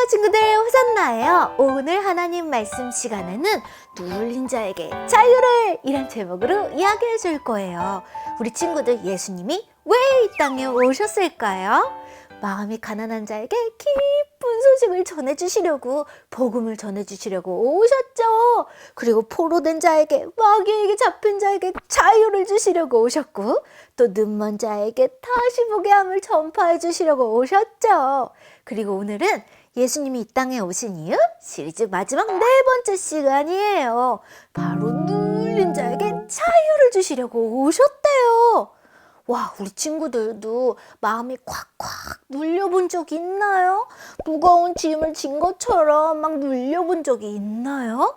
안녕하세요 친구들 호산나예요. 오늘 하나님 말씀 시간에는 눌린 자에게 자유를 이란 제목으로 이야기해 줄 거예요. 우리 친구들 예수님이 왜 이 땅에 오셨을까요? 마음이 가난한 자에게 기쁜 소식을 전해주시려고 복음을 전해주시려고 오셨죠? 그리고 포로된 자에게 마귀에게 잡힌 자에게 자유를 주시려고 오셨고 또 눈먼 자에게 다시 보게 함을 전파해 주시려고 오셨죠? 그리고 오늘은 예수님이 이 땅에 오신 이유 시리즈 마지막 네 번째 시간이에요. 바로 눌린 자에게 자유를 주시려고 오셨대요. 와, 우리 친구들도 마음이 콱콱 눌려본 적 있나요? 무거운 짐을 진 것처럼 막 눌려본 적이 있나요?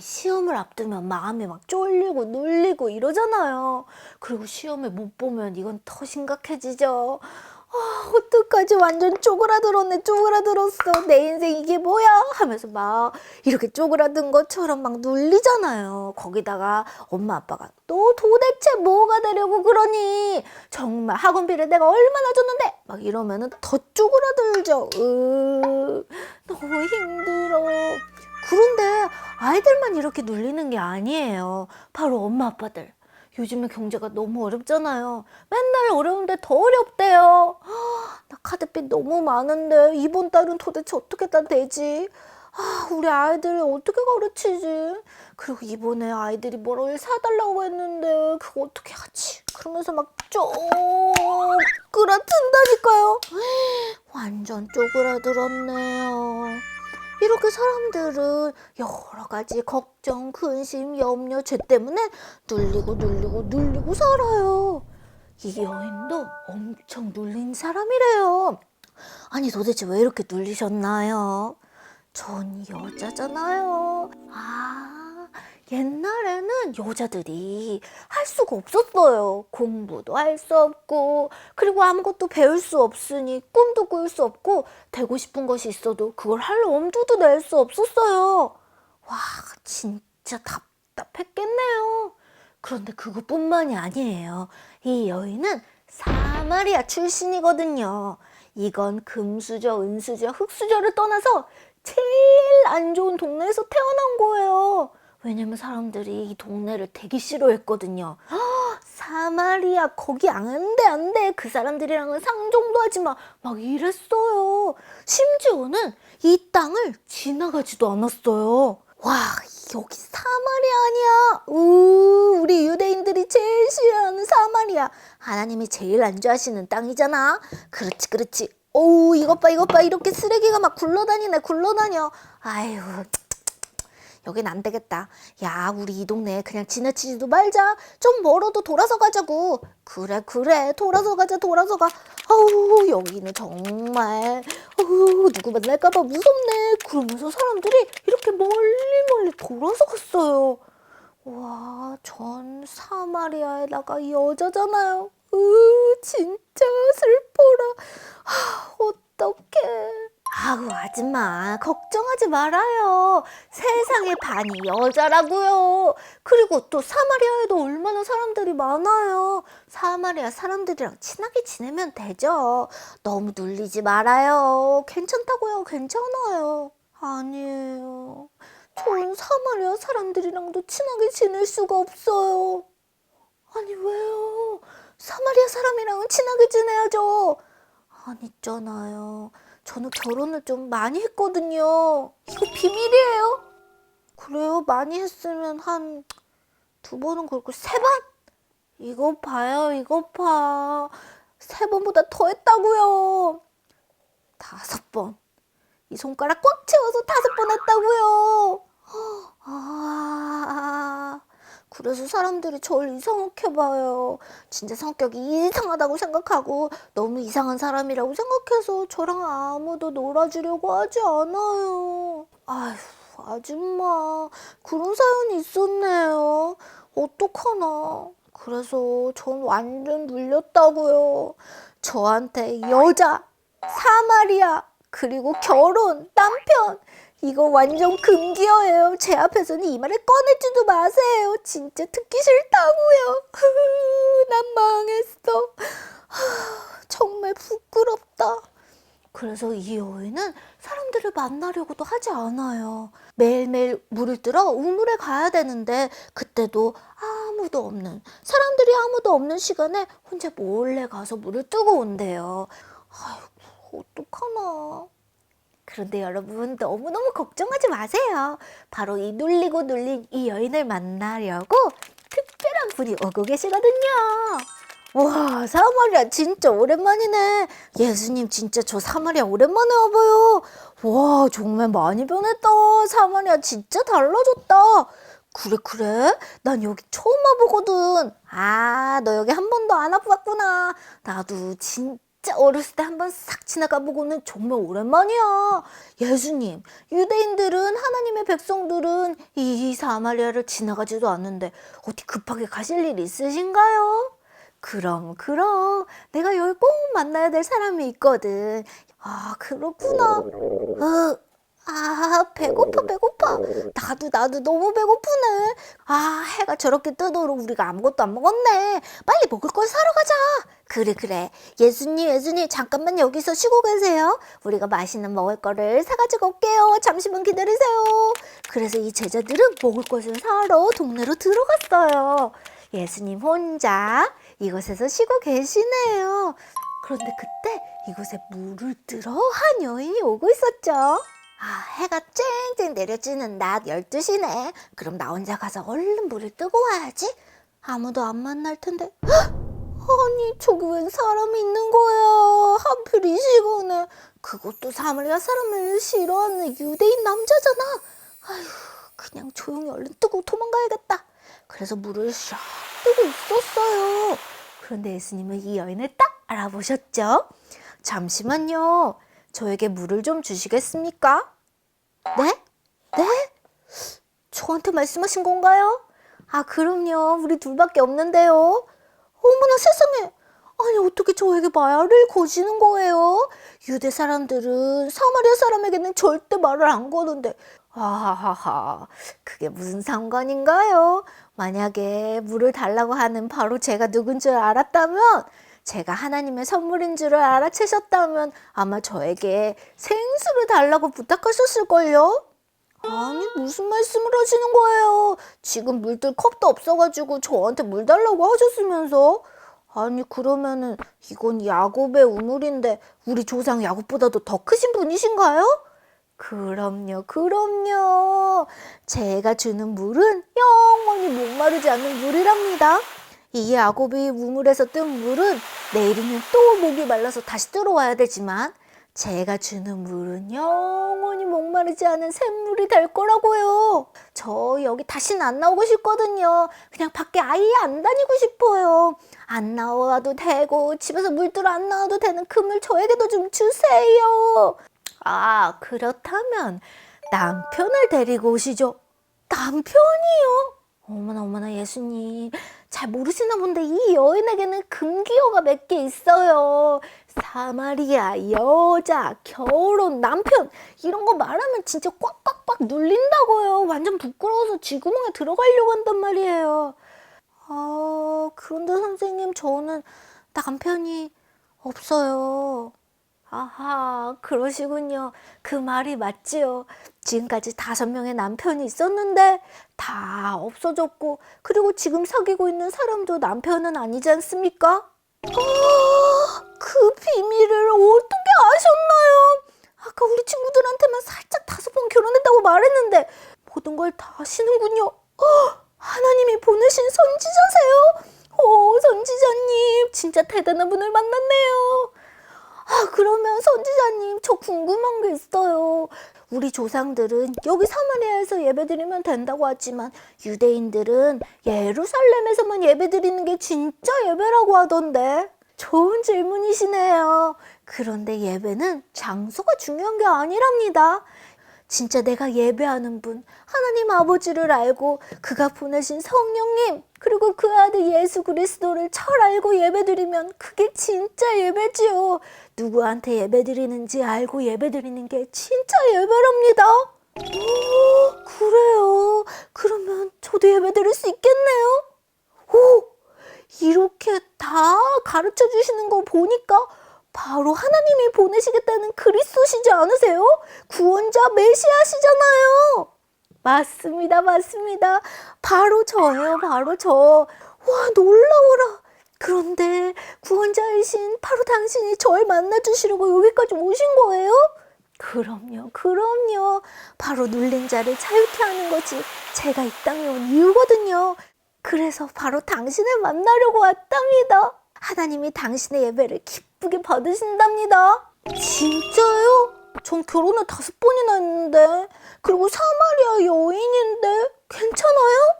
시험을 앞두면 마음이 막 쫄리고 눌리고 이러잖아요. 그리고 시험을 못 보면 이건 더 심각해지죠. 아, 어떡하지? 완전 쪼그라들었네, 쪼그라들었어. 내 인생 이게 뭐야? 하면서 막 이렇게 쪼그라든 것처럼 막 눌리잖아요. 거기다가 엄마 아빠가 너 도대체 뭐가 되려고 그러니? 정말 학원비를 내가 얼마나 줬는데? 막 이러면은 더 쪼그라들죠. 으, 너무 힘들어. 그런데 아이들만 이렇게 눌리는 게 아니에요. 바로 엄마 아빠들. 요즘에 경제가 너무 어렵잖아요. 맨날 어려운데 더 어렵대요. 아, 나 카드빚 너무 많은데 이번 달은 도대체 어떻게 다 되지? 아, 우리 아이들을 어떻게 가르치지? 그리고 이번에 아이들이 뭘 사달라고 했는데 그거 어떻게 하지? 그러면서 막 쪼그라든다니까요. 완전 쪼그라들었네요. 이렇게 사람들은 여러 가지 걱정, 근심, 염려, 죄 때문에 눌리고 눌리고 눌리고 살아요. 이 여인도 엄청 눌린 사람이래요. 아니 도대체 왜 이렇게 눌리셨나요? 전 여자잖아요. 아, 옛날에는 여자들이 할 수가 없었어요. 공부도 할 수 없고, 그리고 아무것도 배울 수 없으니 꿈도 꿀 수 없고, 되고 싶은 것이 있어도 그걸 할 엄두도 낼 수 없었어요. 와, 진짜 답답했겠네요. 그런데 그것뿐만이 아니에요. 이 여인은 사마리아 출신이거든요. 이건 금수저, 은수저, 흙수저를 떠나서 제일 안 좋은 동네에서 태어난 거예요. 왜냐면 사람들이 이 동네를 되게 싫어했거든요. 헉, 사마리아 거기 안 돼, 안 돼. 그 사람들이랑은 상종도 하지 마. 막 이랬어요. 심지어는 이 땅을 지나가지도 않았어요. 와, 여기 사마리아 아니야. 우, 우리 유대인들이 제일 싫어하는 사마리아. 하나님이 제일 안 좋아하시는 땅이잖아. 그렇지, 그렇지. 어우, 이것 봐, 이것 봐. 이렇게 쓰레기가 막 굴러다니네, 굴러다녀. 아유, 여긴 안 되겠다. 야, 우리 이 동네 그냥 지나치지도 말자. 좀 멀어도 돌아서 가자고. 그래, 그래. 돌아서 가자, 돌아서 가. 아우, 여기는 정말, 아우, 누구 만날까봐 무섭네. 그러면서 사람들이 이렇게 멀리 멀리 돌아서 갔어요. 와, 전 사마리아에다가 여자잖아요. 으, 진짜 슬퍼라. 아, 어떡해. 아우, 아줌마, 걱정하지 말아요. 세상의 반이 여자라고요. 그리고 또 사마리아에도 얼마나 사람들이 많아요. 사마리아 사람들이랑 친하게 지내면 되죠. 너무 눌리지 말아요. 괜찮다고요. 괜찮아요. 아니에요. 전 사마리아 사람들이랑도 친하게 지낼 수가 없어요. 아니, 왜요? 사마리아 사람이랑은 친하게 지내야죠. 아니잖아요. 저는 결혼을 좀 많이 했거든요. 이거 비밀이에요. 그래요? 많이 했으면 한 두 번은 그렇고 세 번? 이거 봐요, 이거 봐. 세 번보다 더 했다고요. 다섯 번. 이 손가락 꽉 채워서 다섯 번 했다고요. 아, 그래서 사람들이 저를 이상하게 봐요. 진짜 성격이 이상하다고 생각하고 너무 이상한 사람이라고 생각해서 저랑 아무도 놀아주려고 하지 않아요. 아휴, 아줌마, 그런 사연이 있었네요. 어떡하나. 그래서 전 완전 눌렸다고요. 저한테 여자, 사마리아, 그리고 결혼, 남편. 이거 완전 금기어예요. 제 앞에서는 이 말을 꺼내지도 마세요. 진짜 듣기 싫다고요. 난 망했어. 하, 정말 부끄럽다. 그래서 이 여인은 사람들을 만나려고도 하지 않아요. 매일매일 물을 뜨러 우물에 가야 되는데 그때도 아무도 없는 사람들이 아무도 없는 시간에 혼자 몰래 가서 물을 뜨고 온대요. 아이고 어떡하나. 그런데 여러분 너무너무 걱정하지 마세요. 바로 이 눌리고 눌린 이 여인을 만나려고 특별한 분이 오고 계시거든요. 와, 사마리아 진짜 오랜만이네. 예수님 진짜 저 사마리아 오랜만에 와봐요. 와, 정말 많이 변했다. 사마리아 진짜 달라졌다. 그래, 그래? 난 여기 처음 와보거든. 아, 너 여기 한 번도 안 와봤구나. 나도 진짜 어렸을 때 한번 싹 지나가 보고는 정말 오랜만이야. 예수님, 유대인들은 하나님의 백성들은 이 사마리아를 지나가지도 않는데 어디 급하게 가실 일 있으신가요? 그럼, 그럼. 내가 여기 꼭 만나야 될 사람이 있거든. 아, 그렇구나. 어, 아, 배고파, 배고파. 나도, 나도 너무 배고프네. 아, 해가 저렇게 뜨도록 우리가 아무것도 안 먹었네. 빨리 먹을 걸 사러 가자. 그래, 그래. 예수님, 예수님, 잠깐만 여기서 쉬고 계세요. 우리가 맛있는 먹을 거를 사가지고 올게요. 잠시만 기다리세요. 그래서 이 제자들은 먹을 것을 사러 동네로 들어갔어요. 예수님 혼자 이곳에서 쉬고 계시네요. 그런데 그때 이곳에 물을 뜨러 한 여인이 오고 있었죠. 아, 해가 쨍쨍 내려지는 낮 12시네. 그럼 나 혼자 가서 얼른 물을 뜨고 와야지. 아무도 안 만날 텐데. 헉! 아니, 저기 웬 사람이 있는 거야. 하필 이 시간에. 그것도 사마리아 사람을 싫어하는 유대인 남자잖아. 아휴, 그냥 조용히 얼른 뜨고 도망가야겠다. 그래서 물을 샥 뜨고 있었어요. 그런데 예수님은 이 여인을 딱 알아보셨죠? 잠시만요. 저에게 물을 좀 주시겠습니까? 네? 네? 저한테 말씀하신 건가요? 아, 그럼요. 우리 둘밖에 없는데요. 어머나 세상에. 아니, 어떻게 저에게 말을 거시는 거예요? 유대 사람들은 사마리아 사람에게는 절대 말을 안 거는데. 아하하. 그게 무슨 상관인가요? 만약에 물을 달라고 하는 바로 제가 누군 줄 알았다면, 제가 하나님의 선물인 줄을 알아채셨다면 아마 저에게 생수를 달라고 부탁하셨을걸요? 아니, 무슨 말씀을 하시는 거예요? 지금 물들 컵도 없어가지고 저한테 물 달라고 하셨으면서? 아니, 그러면은 이건 야곱의 우물인데 우리 조상 야곱보다도 더 크신 분이신가요? 그럼요, 그럼요. 제가 주는 물은 영원히 목마르지 않는 물이랍니다. 이 야곱이 우물에서 뜬 물은 내일이면 또 목이 말라서 다시 들어와야 되지만 제가 주는 물은 영원히 목마르지 않은 샘물이 될 거라고요. 저 여기 다시는 안 나오고 싶거든요. 그냥 밖에 아예 안 다니고 싶어요. 안 나와도 되고 집에서 물 들어 안 나와도 되는 그물 저에게도 좀 주세요. 아, 그렇다면 남편을 데리고 오시죠. 남편이요? 어머나 어머나 예수님 잘 모르시나 본데 이 여인에게는 금기어가 몇 개 있어요. 사마리아 여자 결혼 남편 이런 거 말하면 진짜 꽉꽉꽉 눌린다고요. 완전 부끄러워서 쥐구멍에 들어가려고 한단 말이에요. 아 그런데 선생님 저는 남편이 없어요. 아하, 그러시군요. 그 말이 맞지요. 지금까지 다섯 명의 남편이 있었는데 다 없어졌고, 그리고 지금 사귀고 있는 사람도 남편은 아니지 않습니까? 아, 그 비밀을 어떻게 아셨나요? 아까 우리 친구들한테만 살짝 다섯 번 결혼했다고 말했는데 모든 걸 다 아시는군요. 어, 하나님이 보내신 선지자세요? 오, 선지자님, 진짜 대단한 분을 만났네요. 아, 그러면 선지자님, 저 궁금한 게 있어요. 우리 조상들은 여기 사마리아에서 예배드리면 된다고 하지만 유대인들은 예루살렘에서만 예배드리는 게 진짜 예배라고 하던데. 좋은 질문이시네요. 그런데 예배는 장소가 중요한 게 아니랍니다. 진짜 내가 예배하는 분, 하나님 아버지를 알고 그가 보내신 성령님, 그리고 그 아들 예수 그리스도를 잘 알고 예배드리면 그게 진짜 예배지요. 누구한테 예배드리는지 알고 예배드리는 게 진짜 예배랍니다. 오, 그래요. 그러면 저도 예배드릴 수 있겠네요. 오, 이렇게 다 가르쳐 주시는 거 보니까 바로 하나님이 보내시겠다는 그리스도시지 않으세요? 구원자 메시아시잖아요. 맞습니다, 맞습니다. 바로 저예요, 바로 저. 와, 놀라워라. 그런데 구원자이신 바로 당신이 저를 만나주시려고 여기까지 오신 거예요? 그럼요, 그럼요. 바로 눌린 자를 자유케 하는 것이 제가 이 땅에 온 이유거든요. 그래서 바로 당신을 만나려고 왔답니다. 하나님이 당신의 예배를 기쁘게 받으신답니다. 진짜요? 전 결혼을 다섯 번이나 했는데, 그리고 사마리아 여인인데, 괜찮아요?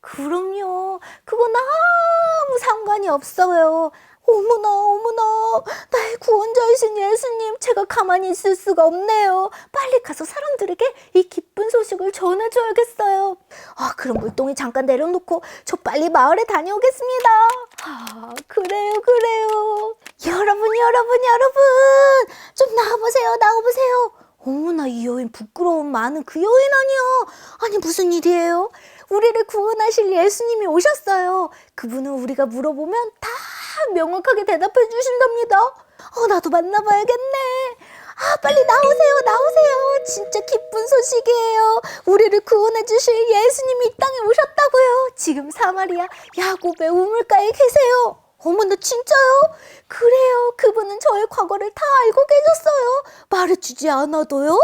그럼요. 그건 아무 상관이 없어요. 어머나, 어머나. 나의 구원자이신 예수님, 제가 가만히 있을 수가 없네요. 빨리 가서 사람들에게 이 기쁜 소식을 전해줘야겠어요. 아, 그럼 물동이 잠깐 내려놓고 저 빨리 마을에 다녀오겠습니다. 아, 그래요, 그래요. 여러분, 여러분, 여러분. 좀 나와보세요, 나와보세요. 어머나, 이 여인 부끄러움 많은 그 여인 아니야. 아니, 무슨 일이에요? 우리를 구원하실 예수님이 오셨어요. 그분은 우리가 물어보면 다 명확하게 대답해 주신답니다. 어, 나도 만나봐야겠네. 아, 빨리 나오세요, 나오세요. 진짜 기쁜 소식이에요. 우리를 구원해 주실 예수님이 이 땅에 오셨다고요. 지금 사마리아 야곱의 우물가에 계세요. 어머나 진짜요? 그래요. 그분은 저의 과거를 다 알고 계셨어요. 말해주지 않아도요?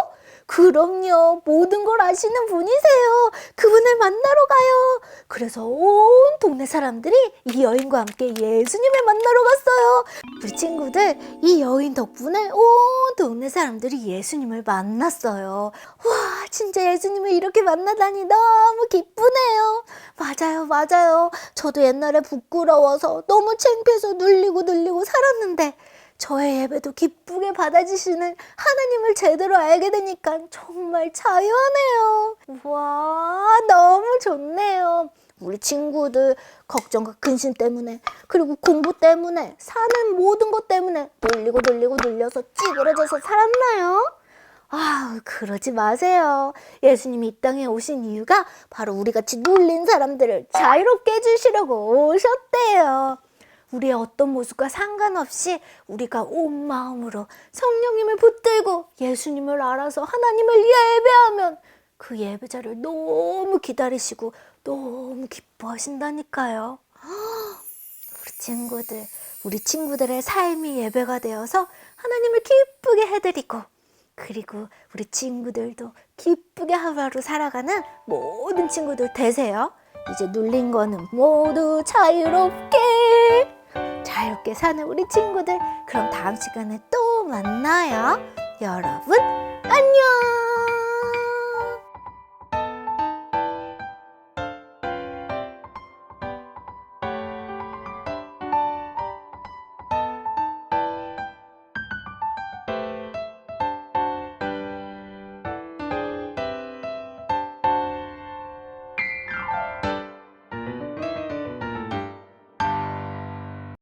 그럼요. 모든 걸 아시는 분이세요. 그분을 만나러 가요. 그래서 온 동네 사람들이 이 여인과 함께 예수님을 만나러 갔어요. 우리 친구들, 이 여인 덕분에 온 동네 사람들이 예수님을 만났어요. 와, 진짜 예수님을 이렇게 만나다니 너무 기쁘네요. 맞아요, 맞아요. 저도 옛날에 부끄러워서 너무 창피해서 눌리고 눌리고 살았는데, 저의 예배도 기쁘게 받아주시는 하나님을 제대로 알게 되니까 정말 자유하네요. 와, 너무 좋네요. 우리 친구들 걱정과 근심 때문에 그리고 공부 때문에 사는 모든 것 때문에 눌리고 눌리고 눌려서 찌그러져서 살았나요? 아, 그러지 마세요. 예수님이 이 땅에 오신 이유가 바로 우리 같이 눌린 사람들을 자유롭게 해주시려고 오셨대요. 우리의 어떤 모습과 상관없이 우리가 온 마음으로 성령님을 붙들고 예수님을 알아서 하나님을 예배하면 그 예배자를 너무 기다리시고 너무 기뻐하신다니까요. 우리 친구들, 우리 친구들의 삶이 예배가 되어서 하나님을 기쁘게 해드리고 그리고 우리 친구들도 기쁘게 하루하루 살아가는 모든 친구들 되세요. 이제 눌린 거는 모두 자유롭게 자유롭게 사는 우리 친구들 그럼 다음 시간에 또 만나요. 여러분